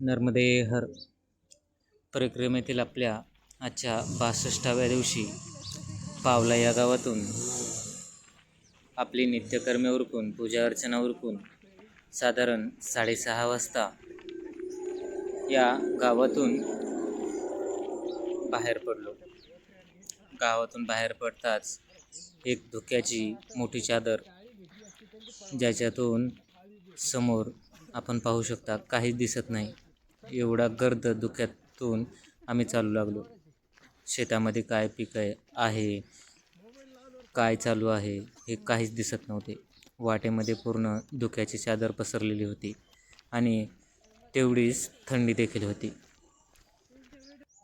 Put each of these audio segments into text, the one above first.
नर्मदे हर परिक्रमेतील आपल्या आजच्या बासष्टाव्या दिवशी पावला या गावातून आपली नित्यकर्मे उरकून पूजा अर्चना उरकून साधारण साडेसहा वाजता या गावातून बाहेर पडलो. गावातून बाहेर पडताच एक धुक्याची मोठी चादर ज्याच्यातून समोर आपण पाहू शकता काहीच दिसत नाही. एवढा गर्द धुक्यातून आम्ही चालू लागलो. शेतामध्ये काय पीक आहे? आहे. काय चालू आहे? हे काहीच दिसत नव्हते. वाटेमध्ये पूर्ण धुक्याची चादर पसरलेली होती आणि तेवढीच थंडी देखील होती.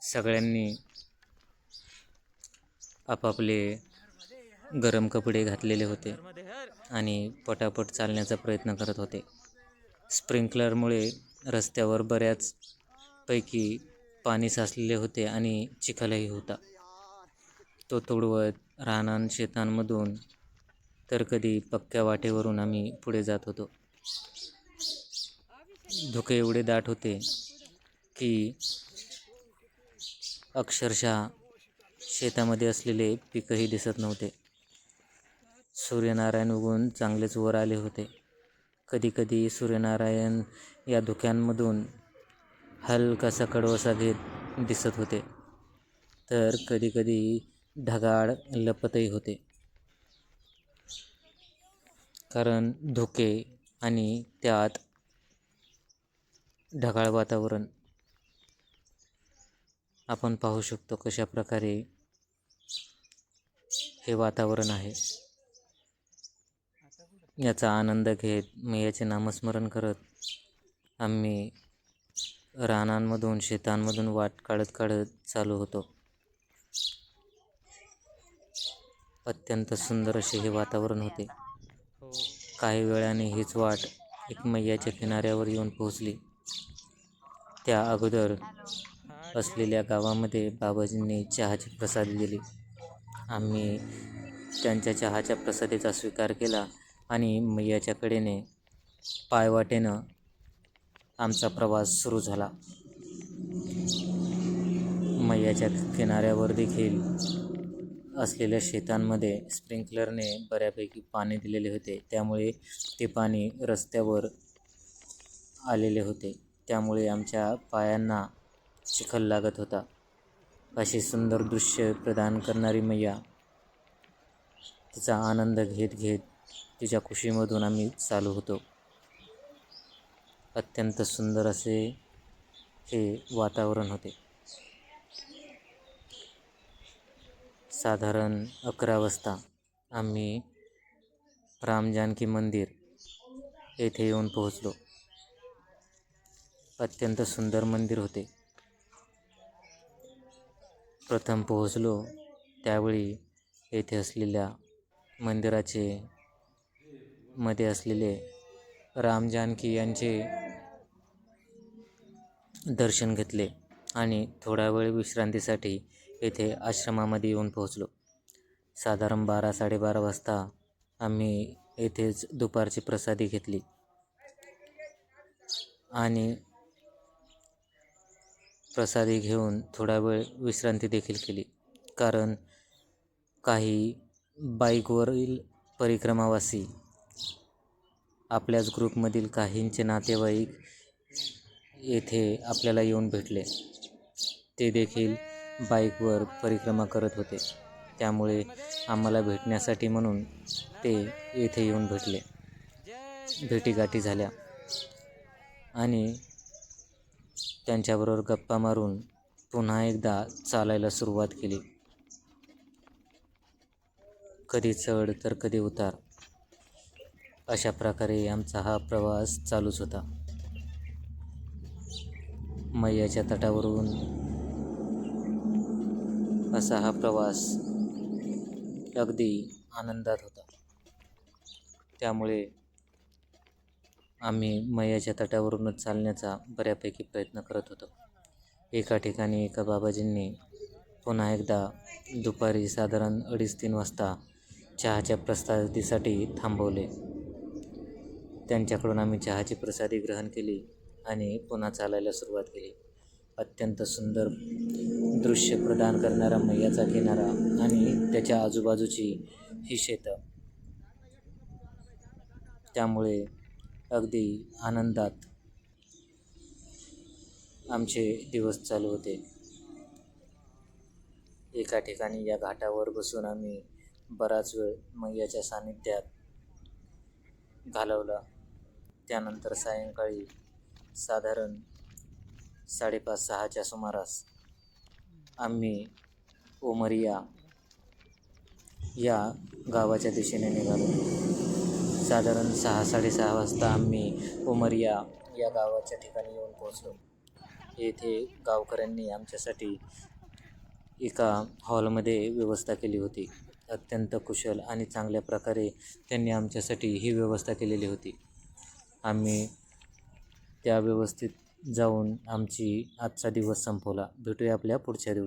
सगळ्यांनी आपापले गरम कपडे घातलेले होते आणि पटापट चालण्याचा प्रयत्न करत होते. स्प्रिंकलरमुळे रस्त्यावर बऱ्याच पैकी पाणी साचलेले होते आणि चिखलही होता. तो तुडवत राहणार शेतांमधून तर कधी पक्क्या वाटेवरून आम्ही पुढे जात होतो. धुके एवढे दाट होते की अक्षरशः शेतामध्ये असलेले पिकंही दिसत नव्हते. सूर्यनारायण उगून चांगलेच वर आले होते. कधीकधी सूर्यनारायण या धुक्यांमधून हलकासा कडवसा घेत दिसत होते. तर कधीकधी ढगाळ लपतही होते. कारण धुके आणि त्यात ढगाळ वातावरण. आपण पाहू शकतो कशा प्रकारे हे वातावरण आहे. याचा आनंद घेत मी याचे नामस्मरण करत आम्ही रानांमधून शेतांमधून वाट काढत काढत चालू होतो. अत्यंत सुंदर असे हे वातावरण होते. काही वेळाने हीच वाट एक मैयाच्या किनाऱ्यावर येऊन पोहोचली. त्या अगोदर असलेल्या गावामध्ये बाबाजींनी चहाची प्रसाद दिली. आम्ही त्यांच्या चहाच्या प्रसादीचा स्वीकार केला आणि मैयाच्या कडेने पायवाटेनं आमचा प्रवास सुरू झाला. मैयाच्या किनाऱ्यावर देखील असलेल्या शेतांमध्ये स्प्रिंकलरने बऱ्यापैकी पाणी दिलेले होते. त्यामुळे ते पाणी रस्त्यावर आलेले होते. त्यामुळे आमच्या पायांना चिखल लागत होता. अशी सुंदर दृश्य प्रदान करणारी मैया तिचा आनंद घेत घेत तिच्या खुशीमधून आम्ही चालू होतो. अत्यंत सुंदर असे हे वातावरण होते. साधारण अकरा वाजता आम्ही रामजानकी मंदिर येथे येऊन पोहोचलो. अत्यंत सुंदर मंदिर होते. प्रथम पोहोचलो त्यावेळी येथे असलेल्या मंदिराचे मध्ये असलेले राम जानकी यांचे दर्शन घेतले आणि थोडा वेळ विश्रांतीसाठी येथे आश्रमामध्ये येऊन पोहोचलो. साधारण बारा साडेबारा वाजता आम्ही येथेच दुपारची प्रसादी घेतली आणि प्रसादी घेऊन थोडा वेळ विश्रांती देखील केली. कारण काही बाईकवरील परिक्रमावासी आपल्याच ग्रुपमधील काहींचे नातेवाईक येथे आपल्याला येऊन भेटले. ते देखील बाईकवर परिक्रमा करत होते. त्यामुळे आम्हाला भेटण्यासाठी म्हणून ते येथे येऊन भेटले. भेटीगाठी झाल्या आणि त्यांच्याबरोबर गप्पा मारून पुन्हा एकदा चालायला सुरुवात केली. कधी चढ तर कधी उतार. अशा प्रकारे आमचा हा प्रवास चालूच होता. मैयाच्या तटावरून असा हा प्रवास अगदी आनंदात होता. त्यामुळे आम्ही मैयाच्या तटावरूनच चालण्याचा बऱ्यापैकी प्रयत्न करत होतो. एका ठिकाणी एका बाबाजींनी पुन्हा एकदा दुपारी साधारण अडीच तीन वाजता चहाच्या प्रस्तादीसाठी थांबवले. त्यांच्याकडून आम्ही चहाची प्रसादी ग्रहण केली आणि पुन्हा चालायला सुरुवात केली. अत्यंत सुंदर दृश्य प्रदान करणारा मैयाचा किनारा आणि त्याच्या आजूबाजूची ही शेतं. त्यामुळे अगदी आनंदात आमचे दिवस चालू होते. एका ठिकाणी या घाटावर बसून आम्ही बराच वेळ मैयाच्या सानिध्यात घालवला. त्यानंतर सायंकाळी साधारण साडेपाच सहाच्या सुमारास आम्ही उमरिया या गावाच्या दिशेने निघालो. साधारण सहा साडेसहा वाजता आम्ही उमरिया या गावाच्या ठिकाणी येऊन पोहोचलो. येथे गावकऱ्यांनी आमच्यासाठी एका हॉलमध्ये व्यवस्था केली होती. अत्यंत कुशल आणि चांगल्या प्रकारे त्यांनी आमच्यासाठी ही व्यवस्था केलेली होती. आम्ही त्या व्यवस्थित जाऊन आमची आजचा दिवस संपवला. भेटूया आपल्या पुढच्या दिवशी.